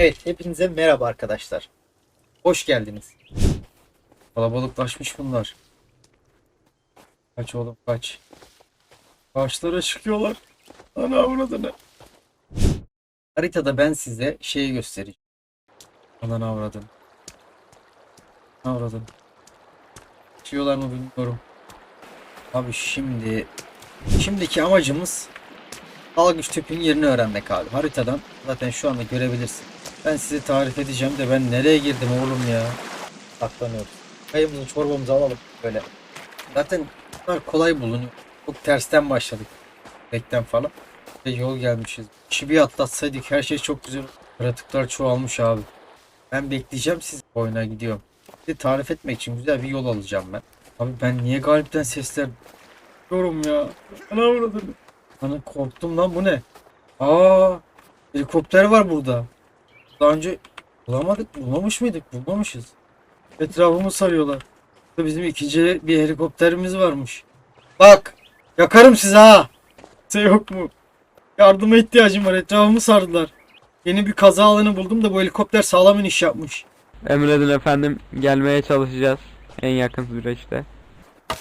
Evet, hepinize merhaba arkadaşlar. Hoş geldiniz. Kalabalıklaşmış bunlar. Kaç oğlum kaç. Karşılara çıkıyorlar. Ana avradını. Haritada ben size şeyi göstereceğim. Anan avradın. Avradın. Çıkıyorlar mı bilmiyorum. Abi şimdi şimdiki amacımız dalgıç tüpün yerini öğrenmek abi. Haritadan zaten şu anda görebilirsin. Ben size tarif edeceğim de ben nereye girdim oğlum ya. Saklanıyoruz. Kayımızı çorbamızı alalım böyle. Zaten bunlar kolay bulunuyor. Çok tersten başladık. Bekten falan. Ve yol gelmişiz. İşi atlatsaydık her şey çok güzel. Yaratıklar çoğalmış abi. Ben bekleyeceğim siz oyuna gidiyorum. Size tarif etmek için güzel bir yol alacağım ben. Abi ben niye galipten sesler Yorum ya. Ana vurdum. Ana korktum lan bu ne? Aa, helikopter var burada. Daha önce bulamadık, bulmamış mıydık? Bulmamışız. Etrafımı sarıyorlar. Burada Bizim ikinci bir helikopterimiz varmış. Bak, yakarım sizi ha. Şey yok mu? Yardıma ihtiyacım var. Etrafımı sardılar. Yeni bir kaza alanı buldum da bu helikopter sağlam iniş yapmış. Emredin efendim gelmeye çalışacağız en yakın süreçte.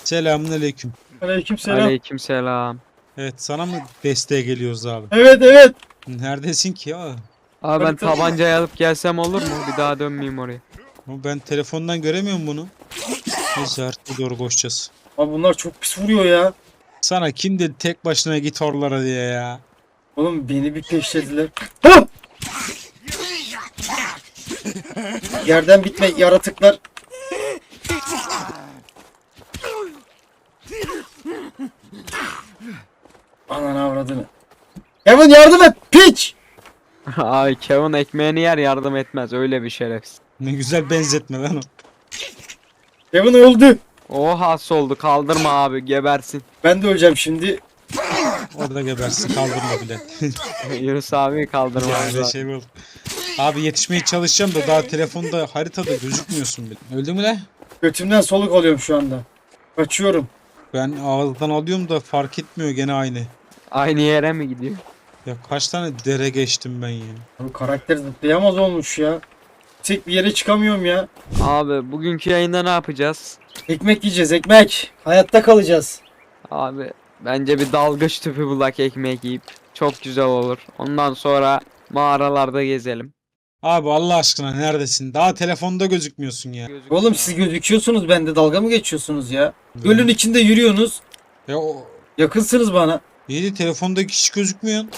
Selamünaleyküm. Aleykümselam. Aleykümselam. Evet sana mı desteğe geliyoruz abi? Evet evet. Neredesin ki ya? Abi ben tabancayı alıp gelsem olur mu? Bir daha dönmeyeyim oraya. Ama Ben telefondan göremiyorum bunu. Neyse haritaya doğru koşacağız. Abi bunlar çok pis vuruyor ya. Sana kim dedi tek başına git oralara diye ya. Oğlum beni bir peşlediler. Yerden bitme yaratıklar. Anan avradını. Kevin yardım et piç. Ay Kevin ekmeğini yer yardım etmez öyle bir şerefsiz. Ne güzel benzetme lan o. Kevin öldü. O has oldu kaldırma abi gebersin. Ben de öleceğim şimdi. Orada gebersin kaldırma bile. Yunus abi kaldırma. yani öyle şey olur? Abi yetişmeye çalışacağım da daha telefonda haritada gözükmüyorsun bile. Öldü mü lan? Götümden soluk alıyorum şu anda. Kaçıyorum. Ben ağızdan alıyorum da fark etmiyor gene aynı. Aynı yere mi gidiyor? Ya kaç tane dere geçtim ben ya. Abi karakter zıplayamaz olmuş ya. Tek bir yere çıkamıyorum ya. Abi bugünkü yayında ne yapacağız? Ekmek yiyeceğiz ekmek. Hayatta kalacağız. Abi bence bir dalgıç tüpü bulak ekmek yiyip çok güzel olur. Ondan sonra mağaralarda gezelim. Abi Allah aşkına neredesin? Daha telefonda gözükmüyorsun ya. Oğlum siz gözüküyorsunuz bende dalga mı geçiyorsunuz ya? Gölün içinde yürüyorsunuz. Ya o Yakınsınız bana. İyi de telefonda hiç gözükmüyorsun.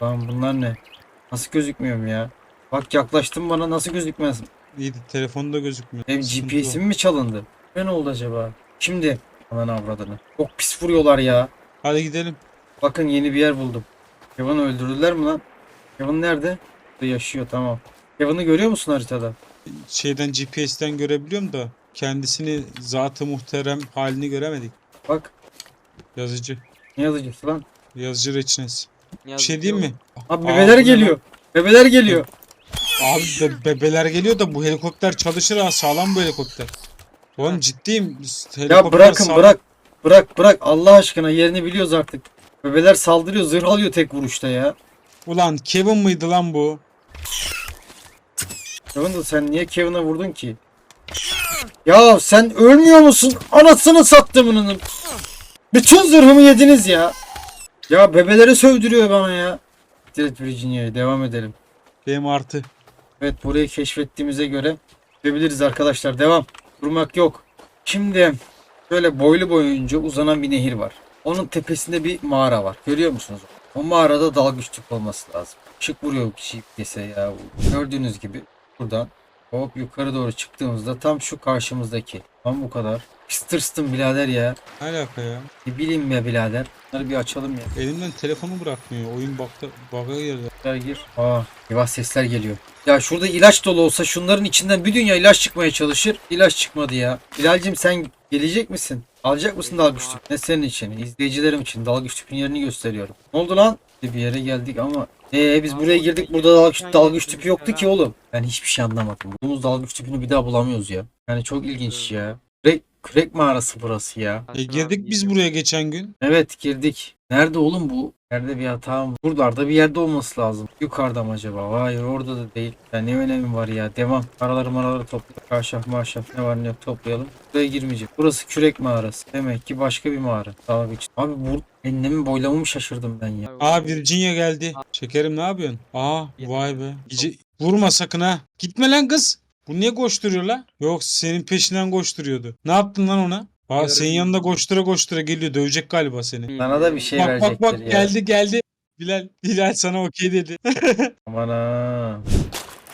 Tamam bunlar ne? Nasıl gözükmüyorum ya? Bak yaklaştın bana nasıl gözükmez? İyi de telefonda gözükmüyor. Sıkıntı GPS'im mi çalındı? Ne oldu acaba? Şimdi aman avradını. Çok pis vuruyorlar ya. Hadi gidelim. Bakın yeni bir yer buldum. Kevin'i öldürdüler mi lan? Kevin nerede? Burada yaşıyor tamam. Kevin'i görüyor musun haritada? Şeyden GPS'ten görebiliyorum da kendisini zatı muhterem halini göremedik. Bak Yazıcı. ne yazıcısı lan? Yazıcı reçinesi. Bir Yazık şey diyeyim mi? Abi bebeler ne geliyor. Bebeler geliyor. Abi be- bebeler geliyor da bu helikopter çalışır ha sağlam bu helikopter. Oğlum ciddiyim. Ya Helikopter bırakın sağlam. bırak. Bırak bırak Allah aşkına yerini biliyoruz artık. Bebeler saldırıyor zırh alıyor tek vuruşta ya. Ulan Kevin mıydı lan bu? Kevin de sen niye Kevin'e vurdun ki? Ya sen ölmüyor musun? Anasını sattımının. Bütün zırhımı yediniz ya. Ya bebeleri sövdürüyor bana ya. Direkt Virginia'ya devam edelim. Benim artı. Evet burayı keşfettiğimize göre gidebiliriz arkadaşlar. Devam. Durmak yok. Şimdi şöyle boylu boyunca uzanan bir nehir var. Onun tepesinde bir mağara var. Görüyor musunuz? O mağarada dalgıç tüp olması lazım. Işık vuruyor şey dese ya. Gördüğünüz gibi buradan hop yukarı doğru çıktığımızda tam şu karşımızdaki. Tam bu kadar. Pistırstım birader ya. Ne alaka ya? Ne bileyim ya birader. Bunları bir açalım ya. Elimden telefonu bırakmıyor. Oyun bakta bug'a girdi. Gel gir. Aa, eyvah sesler geliyor. Ya şurada ilaç dolu olsa şunların içinden bir dünya ilaç çıkmaya çalışır. İlaç çıkmadı ya. Bilal'cim sen gelecek misin? Alacak mısın dalgıç tüpü? Ne senin için? İzleyicilerim için dalgıç tüpün yerini gösteriyorum. Ne oldu lan? Bir yere geldik ama ee biz buraya girdik burada dalgıç, dalgıç tüpü yoktu ki oğlum. Ben hiçbir şey anlamadım. Bulduğumuz dalgıç tüpünü bir daha bulamıyoruz ya. Yani çok ilginç ya. Kürek, kürek mağarası burası ya. E girdik biz buraya geçen gün. Evet girdik. Nerede oğlum bu? Nerede bir hatam? Buralarda bir yerde olması lazım. Yukarıda mı acaba? Hayır orada da değil. Ya ne önemi var ya? Devam. Paraları maraları topla. Kaşaf maşaf ne var ne yok toplayalım. Buraya girmeyecek. Burası kürek mağarası. Demek ki başka bir mağara. Daha bir Abi bu enlemi boylamamı şaşırdım ben ya. Aa Virginia geldi. Şekerim ne yapıyorsun? Aa vay be. Gece... Vurma sakın ha. Gitme lan kız. Bu niye koşturuyor la? Yok senin peşinden koşturuyordu. Ne yaptın lan ona? Aa senin yanında koştura koştura geliyor. Dövecek galiba seni. Sana da bir şey bak bak verecektir bak ya. geldi geldi. Bilal, Bilal sana okey dedi. Aman ha.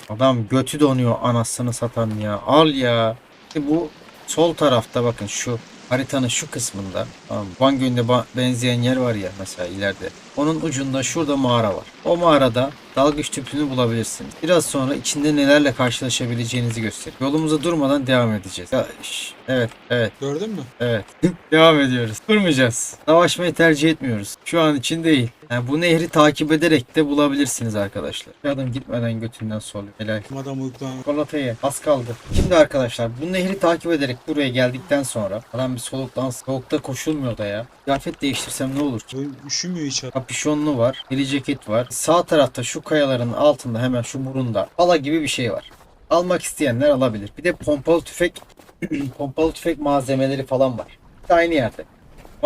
Adam götü donuyor anasını satan ya. Al ya. Bu sol tarafta bakın şu haritanın şu kısmında tamam? Van Gölü'ne ba- benzeyen yer var ya mesela ileride. Onun ucunda şurada mağara var. O mağarada dalgıç tüpünü bulabilirsiniz. Biraz sonra içinde nelerle karşılaşabileceğinizi gösteriyor. Yolumuza durmadan devam edeceğiz. Ya, şş, evet, evet. Gördün mü? Evet. Devam ediyoruz. Durmayacağız. Savaşmayı tercih etmiyoruz. Şu an için değil. Yani bu nehri takip ederek de bulabilirsiniz arkadaşlar. Bir adım gitmeden götünden soluyor. Helal. Adam uyuklan. Çikolatayı az kaldı. Şimdi arkadaşlar bu nehri takip ederek buraya geldikten sonra adam bir soluktan soğukta koşulmuyor da ya. Kıyafet değiştirsem ne olur ki? Bu Üşümüyor hiç adam. Kapüşonlu var, deri ceket var. Sağ tarafta şu kayaların altında hemen şu burunda pala gibi bir şey var. Almak isteyenler alabilir. Bir de pompalı tüfek pompalı tüfek malzemeleri falan var. Aynı yerde.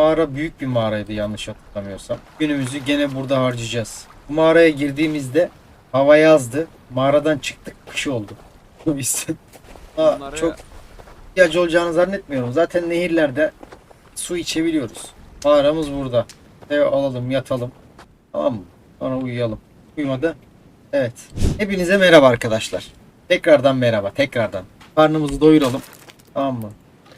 Mağara büyük bir mağaraydı yanlış hatırlamıyorsam. Günümüzü gene burada harcayacağız. Bu mağaraya girdiğimizde hava yazdı. Mağaradan çıktık kış oldu. Bu yüzden. Bunları- çok ihtiyacı olacağını zannetmiyorum. Zaten nehirlerde su içebiliyoruz. Mağaramız burada. Eve alalım yatalım. Tamam mı? Sonra uyuyalım. Uyumadı. Evet. Hepinize merhaba arkadaşlar. Tekrardan merhaba. Tekrardan. Karnımızı doyuralım. Tamam mı?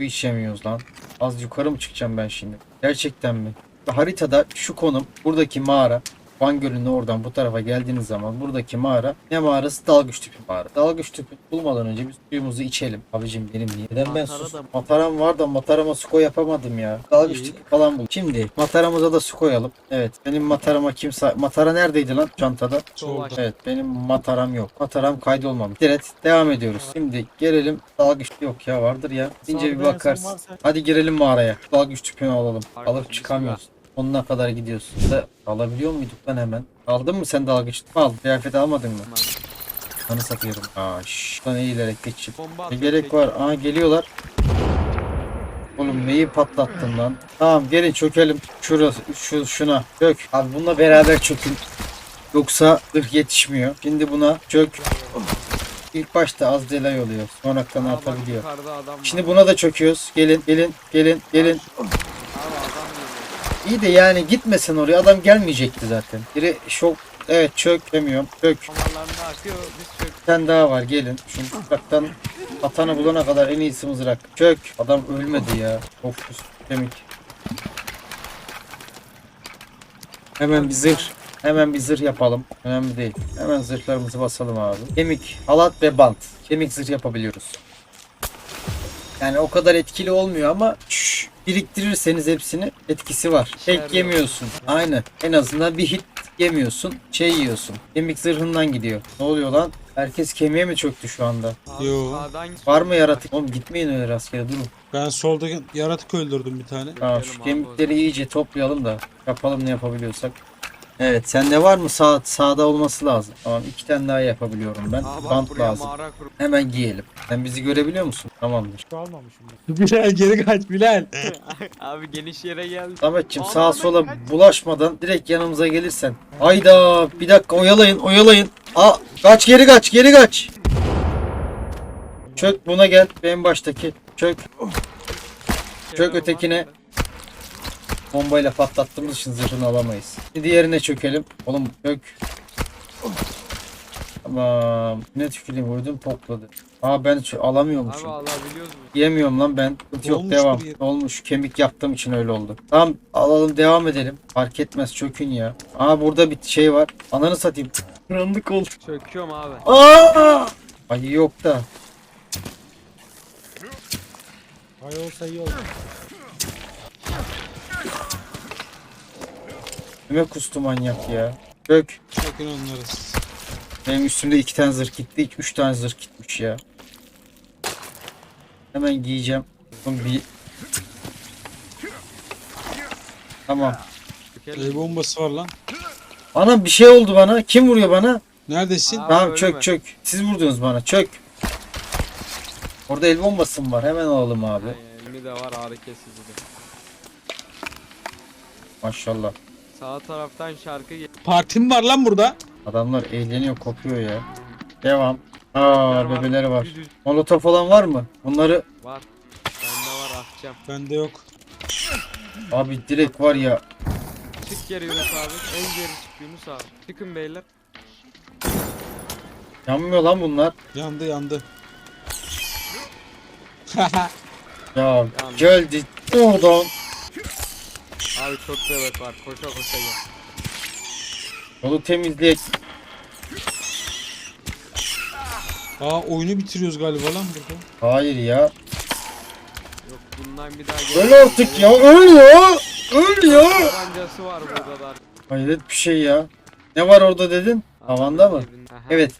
Su içemiyoruz lan. Az yukarı mı çıkacağım ben şimdi? Gerçekten mi? Haritada şu konum buradaki mağara Van Gölü'nün oradan bu tarafa geldiğiniz zaman buradaki mağara ne mağarası? Dalgıç tüpü mağara. Dalgıç tüpü bulmadan önce biz suyumuzu içelim. Abicim benim niye? Neden ben sus? Mataram var da matarama su koy yapamadım ya. Dalgıç İyi. tüpü falan bul. Şimdi mataramıza da su koyalım. Evet benim matarama kimse... Matara neredeydi lan çantada? Solda. Evet benim mataram yok. Mataram kaydolmamış. Evet devam ediyoruz. Şimdi gelelim. Dalgıç yok ya vardır ya. İnce bir bakarsın. Hadi girelim mağaraya. Dalgıç tüpünü alalım. Alıp çıkamıyoruz. Onuna kadar gidiyorsun. Da alabiliyor muyduk lan hemen? Aldın mı sen dalgıç tüpü? Al. Kıyafet almadın mı? Kanı satıyorum. Aa şşş. Lan eğilerek. Bomba Ne gerek var? Aa geliyorlar. Oğlum neyi patlattın lan? Tamam gelin çökelim. Şurası, şu, şuna. Çök. Abi bununla beraber çökün. Yoksa ırk yetişmiyor. Şimdi buna çök. İlk başta az delay oluyor. Yukarıda adam var. Şimdi buna da çöküyoruz. Gelin, gelin, gelin, gelin. İyi de yani gitmesin oraya. Adam gelmeyecekti zaten. Biri şok. Evet çök demiyorum. Çök. Akıyor. Çök. Bir tane daha var gelin. Şu mızraktan atanı bulana kadar en iyisi mızrak. Çök. Adam ölmedi ya. Of üst kemik. Hemen bir zırh. Hemen bir zırh yapalım. Önemli değil. Hemen zırhlarımızı basalım abi. Kemik, halat ve bant. Kemik zırh yapabiliyoruz. Yani o kadar etkili olmuyor ama şş, biriktirirseniz hepsini etkisi var. Tek yemiyorsun. Aynı. En azından bir hit yemiyorsun. Şey yiyorsun. Kemik zırhından gidiyor. Ne oluyor lan? Herkes kemiğe mi çöktü şu anda? Yo. Var mı yaratık? Oğlum gitmeyin öyle rastgele durun. Ben solda yaratık öldürdüm bir tane. Tamam şu kemikleri iyice toplayalım da yapalım ne yapabiliyorsak. Evet sende var mı sağ, sağda olması lazım. Tamam iki tane daha yapabiliyorum ben. Aa, bak Bant buraya lazım. mağara kur. Hemen giyelim. Sen bizi görebiliyor musun? Tamamdır. Bilal geri kaç Bilal. Abi geniş yere geldi. Sametçim Aa, sağa ben sola kaç- bulaşmadan direkt yanımıza gelirsen. Hayda bir dakika oyalayın oyalayın. Aa kaç geri kaç geri kaç. Çök buna gel. En baştaki. Çök. Çök ötekine. Bombayla patlattığımız için zırhını alamayız. Bir diğerine çökelim. Oğlum çök. Tamam. Ne tüküreyim vurdum pokladı. Aa ben hiç Abi alamıyormuşum. alabiliyoruz mu? Yemiyorum lan ben. Sıkıntı yok Olmuş devam. bir- Olmuş. Kemik yaptığım için öyle oldu. Tamam alalım devam edelim. Fark etmez çökün ya. Aa burada bir şey var. Ananı satayım. Karanlık oldu. Çöküyorum abi. Aa! Ay yok da. Hay olsa iyi olur. Kime kustu manyak ya. Çök. Çökün onları. Benim üstümde iki tane zırh gitti. Üç tane zırh gitmiş ya. Hemen giyeceğim. Oğlum bir... Tamam. El bombası var lan. Anam bir şey oldu bana. Kim vuruyor bana? Neredesin? Aa. tamam çök mi? çök. Siz vurdunuz bana çök. Orada el bombası mı var? Hemen alalım abi. Ay, elimi de var de. Maşallah. Sağ taraftan şarkı gel. Partim var lan burada. Adamlar eğleniyor kopuyor ya. Devam. Aa Bebeler bebeleri var. Düz düz Molotof olan var mı? Bunları var. Bende var atacağım. Bende yok. abi direkt var ya. Çık geri Yunus abi. En geri çık Yunus abi. Çıkın beyler. Yanmıyor lan bunlar. Yandı yandı. Ya geldi. Oradan. Abi çok bebek var. Koşa koşa gel. Yolu temizleyek. Aa oyunu bitiriyoruz galiba lan burada. Hayır ya. Yok bundan bir daha gel. Öl artık ya. Öl ya. Öl ya. Tabancası var burada da. Hayret bir şey ya. Ne var orada dedin? Havanda mı? Aha. Evet.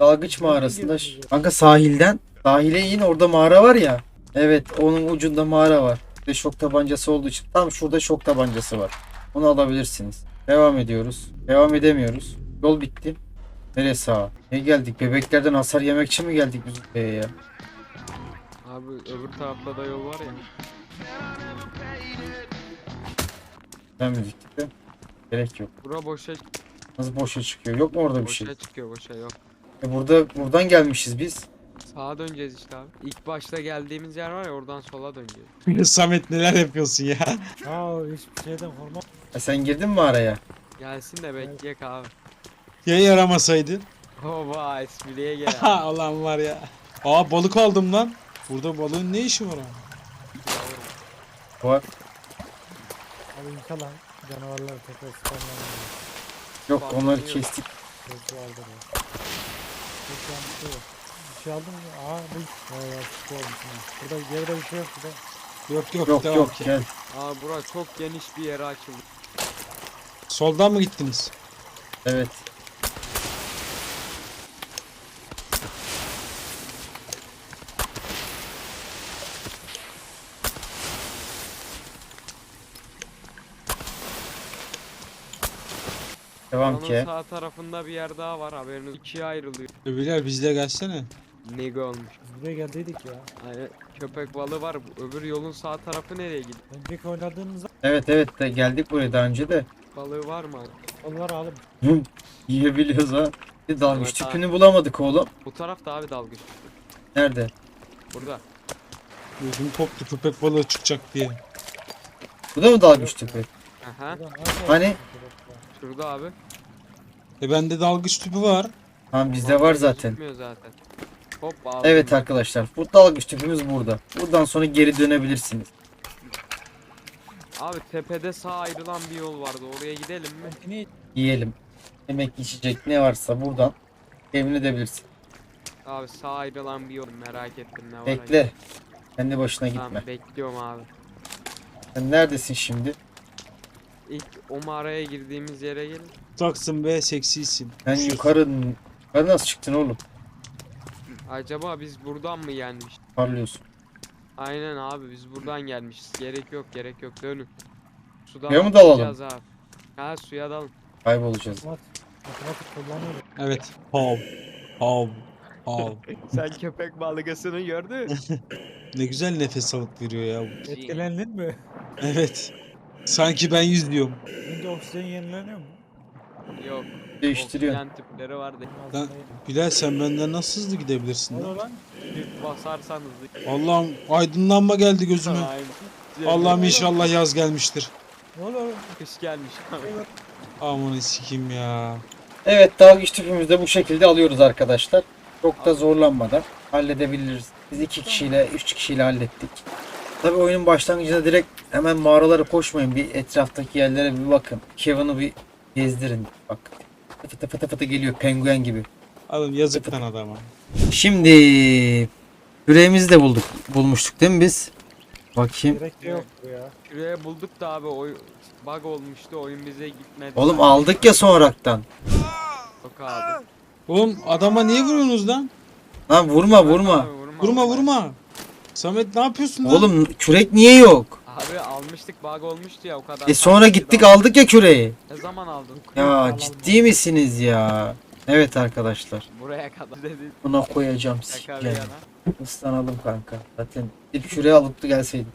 Dalgıç mağarasında. Kanka sahilden. Sahile in orada mağara var ya. Evet onun ucunda mağara var. Ve şok tabancası olduğu için tam şurada şok tabancası var. Onu alabilirsiniz. Devam ediyoruz. Devam edemiyoruz. Yol bitti. Nereye sağa? Ne geldik? Bebeklerden hasar yemek için mi geldik biz buraya ya? Abi öbür tarafta da yol var ya. Ben mi gittik de? Gerek yok. Bura boşa Nasıl boşa çıkıyor? Yok mu orada bir boşa şey? çıkıyor boşa yok. E burada buradan gelmişiz biz. Sağa döneceğiz işte abi. İlk başta geldiğimiz yer var ya oradan sola döneceğiz. Samet neler yapıyorsun ya? Aa hiçbir şeyden korkmam. E sen girdin mi araya? Gelsin de bekleyek abi. Ya yaramasaydı? Oba espriye gel abi. Ha Allah'ım var ya. Aa balık aldım lan. Burada balığın ne işi var abi? Var. Abi inşallah canavarlar tekrar spawnlanır. Yok Vallahi onları yok. kestik. Vardır ya. Peki yani bir şey yok. Şey aldın mı? Aa bu. Ya ya. Burada geride bir şey yok burada. Yok yok, Yok devam yok ki. gel. Abi bura çok geniş bir yere açıldı. Soldan mı gittiniz? Evet. Devam Buranın ki. sağ tarafında bir yer daha var haberiniz. İkiye ayrılıyor. Öbürler bizle gelsene. Nega olmuş. Biz buraya geldiydik ya. Hani köpek balığı var. Öbür yolun sağ tarafı nereye gidiyor? Önceki oynadığımızda Evet evet de geldik buraya daha önce de. Balığı var mı? onları alıp Hı, Yiyebiliyoruz ha. Bir dalgıç Evet, abi. tüpünü bulamadık oğlum. Bu tarafta abi dalgıç. Nerede? Burada. Ödüm koptu köpek balığı çıkacak diye. Bu da mı dalgıç tüpü? Aha. buradan nasıl Hani? Şurada abi. E bende dalgıç tüpü var. Tamam bizde var zaten. Gözükmüyor zaten. Hop abi. Evet arkadaşlar. Bu dalgıç tüpümüz burada. Buradan sonra geri dönebilirsiniz. Abi tepede sağ ayrılan bir yol vardı. Oraya gidelim mi? Yiyelim. Yemek içecek ne varsa buradan temin edebilirsin. Abi sağ ayrılan bir yol merak ettim ne var. Bekle. Kendi başına gitme. Tamam bekliyorum abi. Sen neredesin şimdi? İlk o mağaraya girdiğimiz yere gelin. Taksın be seksisin. Sen yukarı, yukarı nasıl çıktın oğlum? Acaba biz buradan mı gelmiş? Parlıyorsun. Aynen abi biz buradan gelmişiz. Gerek yok gerek yok dönün. Sudan Suya mı dalalım? atlayacağız Abi. Ha suya dalın. Kaybolacağız. matematik, matematik kullanıyoruz. Evet. Hav. Hav. Hav. Sen köpek balıgasını gördün. Ne güzel nefes alıp veriyor ya bu. Etkilendin mi? Evet. Sanki ben yüzüyorum. Önce oksijen yenileniyor mu? Yok. Değiştiriyorsun. Oksijen tipleri var de. Lan Bilal sen benden nasıl hızlı gidebilirsin Ne lan? lan? Çift basarsanız. Allah'ım aydınlanma geldi gözüme. Aynen. Allah'ım inşallah yaz gelmiştir. Ne oluyor? Kış gelmiş. Aman sikim ya. Evet dalgıç tüpümüzü de bu şekilde alıyoruz arkadaşlar. Çok da zorlanmadan halledebiliriz. Biz iki kişiyle, üç kişiyle hallettik. Tabi oyunun başlangıcında direkt hemen mağaralara koşmayın. Bir etraftaki yerlere bir bakın. Kevin'ı bir gezdirin. Bak. Fıtı fıtı fıtı geliyor penguen gibi. Alın yazık lan adama. Şimdi yüreğimizi de bulduk. Bulmuştuk değil mi biz? Bakayım. Gerek de yok bu ya. Şuraya bulduk da abi oy bug olmuştu oyun bize gitmedi. Oğlum aldık ya sonraktan. Yok abi. Oğlum adama niye vuruyorsunuz lan? Lan vurma vurma. Abi, Vurma vurma. Samet ne yapıyorsun lan? Oğlum kürek niye yok? Abi almıştık bug olmuştu ya o kadar. E sonra gittik aldık ya küreği. Ne zaman aldın? Ya ciddi misiniz ya? Evet arkadaşlar. Buraya kadar dedi. Buna koyacağım. Şaka bir yana. Islanalım kanka. Zaten bir küreği alıp da gelseydim.